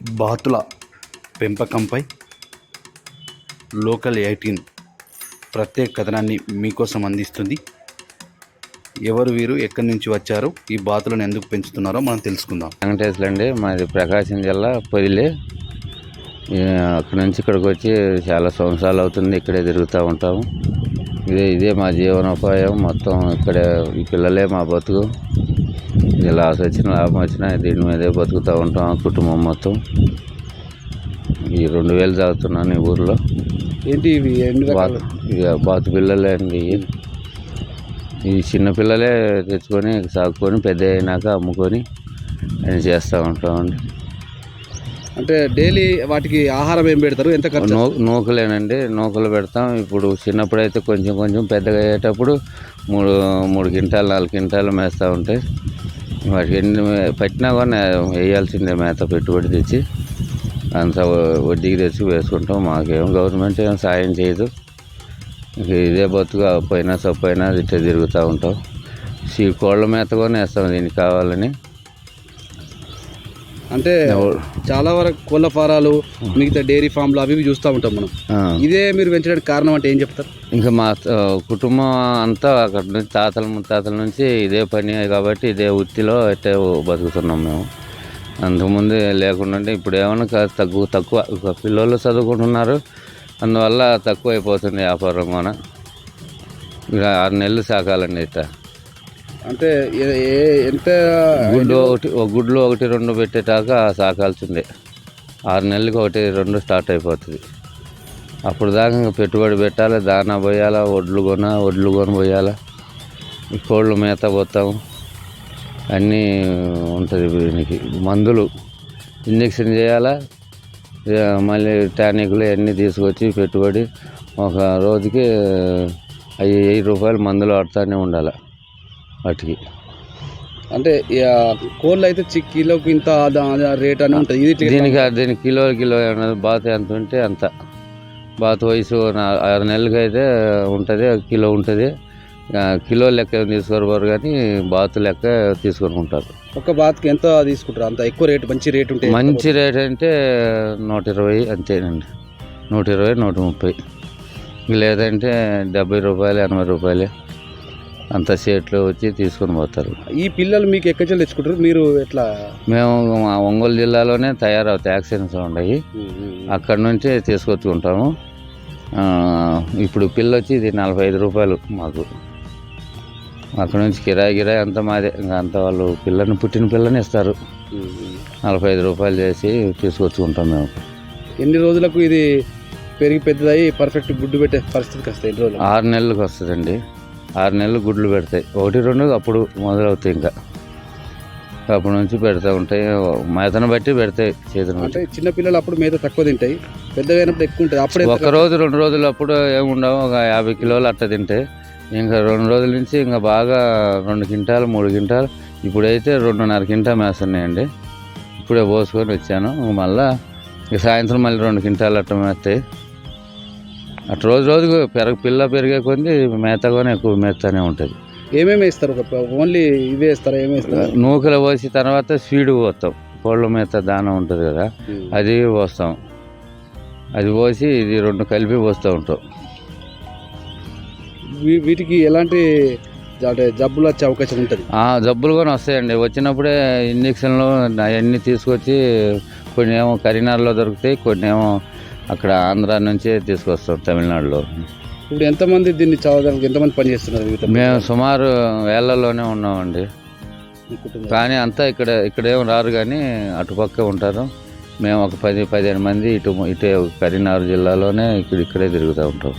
బాతుల పెంపకంపై local eighteen ప్రత్యేక కథనాన్ని మీకోసం అందిస్తుంది. ఎవరు వీరు ఎక్కడి నుంచి వచ్చారు ఈ బాతులను ఎందుకు పెంచుతున్నారో మనం తెలుసుకుందాం. వెంకటేశ్వర అండి మాది ప్రకాశం జిల్లా పొదిలే. అక్కడి నుంచి ఇక్కడికి వచ్చి చాలా సంవత్సరాలు అవుతుంది ఇక్కడే తిరుగుతూ ఉంటాము. ఇదే ఇదే మా జీవనోపాయం మొత్తం ఇక్కడే ఈ పిల్లలే మా బతుకు. లాస్ వచ్చిన లాభం వచ్చినా దీని మీదే బతుకుతూ ఉంటాం కుటుంబం మొత్తం. ఈ రెండు వేలు చదువుతున్నాను ఈ ఊర్లో. ఏంటి ఇవి? ఇక బాతు పిల్లలే అండి. ఈ చిన్న పిల్లలే తెచ్చుకొని సాగుకొని పెద్ద అయినాక అమ్ముకొని అని చేస్తూ ఉంటామండి అంటే డైలీ వాటికి ఆహారం ఏం పెడతారు? ఎంత ఖర్చు నూకలేనండి. నూకలు పెడతాం. ఇప్పుడు చిన్నప్పుడు అయితే కొంచెం కొంచెం పెద్దగా అయ్యేటప్పుడు మూడు మూడు క్వింటాలు నాలుగు క్వింటాలు మేస్తూ ఉంటాయి వాటికి ఎన్ని పెట్టినా పట్టినా కూడా వేయాల్సిందే మేత పెట్టుబడి తెచ్చి. అంత వడ్డీకి తెచ్చి వేసుకుంటాం. మాకేం గవర్నమెంట్ ఏం సాయం చేయదు. ఇదే బతుకు పోయినా సప్పైనా ఇట్లా తిరుగుతూ ఉంటాం. ఈ కోళ్ళ మేత కూడా వేస్తాం దీనికి కావాలని. అంటే చాలా వరకు కోళ్ళ ఫారాలు మిగతా డైరీ ఫామ్లు అవి చూస్తూ ఉంటాం మనం. ఇదే మీరు పెంచడానికి కారణం అంటే ఏం చెప్తారు? ఇంకా మా కుటుంబం అంతా అక్కడ నుంచి తాతల ముత్తాతల నుంచి ఇదే పని కాబట్టి ఇదే వృత్తిలో అయితే బతుకుతున్నాం మేము. అంతకుముందు లేకుండా ఇప్పుడు ఏమన్నా కాస్త తక్కువ. తక్కువ పిల్లలు చదువుకుంటున్నారు అందువల్ల తక్కువ అయిపోతుంది వ్యాపారం కూడా ఇక ఆరు నెలలు సాకాలండి ఇట్లా అంటే ఎంత గుడ్డు ఒకటి ఒక గుడ్లు ఒకటి రెండు పెట్టేటాక సాకాల్సిందే ఆరు నెలలకి ఒకటి రెండు స్టార్ట్ అయిపోతుంది. అప్పుడు దాకా పెట్టుబడి పెట్టాలి దానా పోయాలా వడ్లు కొన వడ్లు కొని పోయాలా. కోళ్ళు మేత పోతాము. అన్నీ ఉంటుంది దీనికి మందులు ఇంజక్షన్ చేయాలా మళ్ళీ టానిక్లు అన్నీ తీసుకొచ్చి పెట్టుబడి ఒక రోజుకి ఐదు వెయ్యి రూపాయలు మందులు ఆడుతూనే ఉండాలి. వాటికి. అంటే ఇక కోళ్ళు అయితే కిలోకి ఇంత రేట్ అని ఉంటుంది. ఇది దీనికి దీనికి కిలో కిలో బాత ఎంత ఉంటే అంత. బాత వయసు ఆరు నెలలకి అయితే ఉంటుంది కిలో ఉంటుంది. కిలో లెక్క తీసుకోరు కానీ బాతు లెక్క తీసుకొని ఉంటారు ఒక్క బాత్కి ఎంత తీసుకుంటారు? అంత ఎక్కువ రేట్ మంచి రేట్ ఉంటే మంచి రేట్ అంటే నూట ఇరవై అంతేనండి. నూట ఇరవై నూట ముప్పై లేదంటే డెబ్బై రూపాయలు ఎనభై రూపాయలు. అంత సేట్లు వచ్చి తీసుకొని పోతారు. ఈ పిల్లలు మీకు ఎక్కడి నుంచి తెచ్చుకుంటారు? మీరు ఎట్లా? మేము మా ఒంగోలు జిల్లాలోనే తయారవుతాయి యాక్సిడెంట్స్ ఉన్నాయి అక్కడ నుంచి తీసుకొచ్చుకుంటాము. ఇప్పుడు పిల్ల వచ్చి ఇది నలభై ఐదు రూపాయలు మాకు. అక్కడ నుంచి కిరాయి గిరాయి అంతా మాదే. ఇంకా అంత వాళ్ళు పిల్లని పుట్టిన పిల్లని ఇస్తారు. నలభై ఐదు రూపాయలు చేసి తీసుకొచ్చుకుంటాం మేము. ఎన్ని రోజులకు ఇది పెరిగి పెద్దదయ్యి పర్ఫెక్ట్ గుడ్డు పెట్టే పరిస్థితికి వస్తాయి ఎన్ని రోజులు? ఆరు నెలలకు వస్తుందండి. ఆరు నెలలు గుడ్లు పెడతాయి. ఒకటి రెండు అప్పుడు మొదలవుతాయి ఇంకా. అప్పటి నుంచి పెడతా ఉంటాయి. మేతను బట్టి పెడతాయి చేతిని బట్టి. అంటే చిన్న పిల్లలు అప్పుడు మేత తక్కువ తింటాయి. పెద్దగా అయినప్పుడు ఎక్కువ ఉంటుంది. అప్పుడే ఒక రోజు రెండు రోజులు అప్పుడు ఏముండవు ఒక యాభై కిలోలు అట్ట తింటే ఇంకా రెండు రోజుల నుంచి ఇంకా బాగా రెండు క్వింటాలు మూడు క్వింటాలు ఇప్పుడైతే రెండున్నర క్వింటాల్ మేస్తున్నాయండి ఇప్పుడే పోసుకొని వచ్చాను. మళ్ళా సాయంత్రం మళ్ళీ రెండు క్వింటాలు అట్ట మేస్తాయి అటు రోజు రోజుకు పెరగ పిల్ల పెరిగే కొద్ది మేత కూడా ఎక్కువ మేస్తూనే ఉంటుంది. ఏమేమి వేస్తారు ఓన్లీ ఇవే వేస్తారా ఏమి వేస్తారు? నూకలు పోసి తర్వాత స్వీడ్ పోస్తాం. కోళ్ళ మేత దానం ఉంటుంది కదా అది పోస్తాం. అది పోసి ఇది రెండు కలిపి పోస్తూ ఉంటాం. వీటికి ఎలాంటి అంటే జబ్బులు వచ్చే అవకాశం ఉంటుంది? ఆ, జబ్బులు కూడా వస్తాయండి. వచ్చినప్పుడే ఇంజక్షన్లు అవన్నీ తీసుకొచ్చి కొన్ని ఏమో కరీంనగర్లో దొరుకుతాయి కొన్ని ఏమో అక్కడ ఆంధ్ర నుంచే తీసుకొస్తాం తమిళనాడులో. ఇప్పుడు ఎంతమంది దీన్ని చదవడానికి ఎంతమంది పని చేస్తున్నారు? మేము సుమారు వేళ్ళలోనే ఉన్నామండి. కుటుంబం. కానీ అంతా ఇక్కడ ఇక్కడేం రారు కానీ అటుపక్క ఉంటారు. మేము ఒక పది పదిహేను మంది ఇటు ఇటే కరీంనగర్ జిల్లాలోనే ఇక్కడ ఇక్కడే తిరుగుతూ ఉంటాం.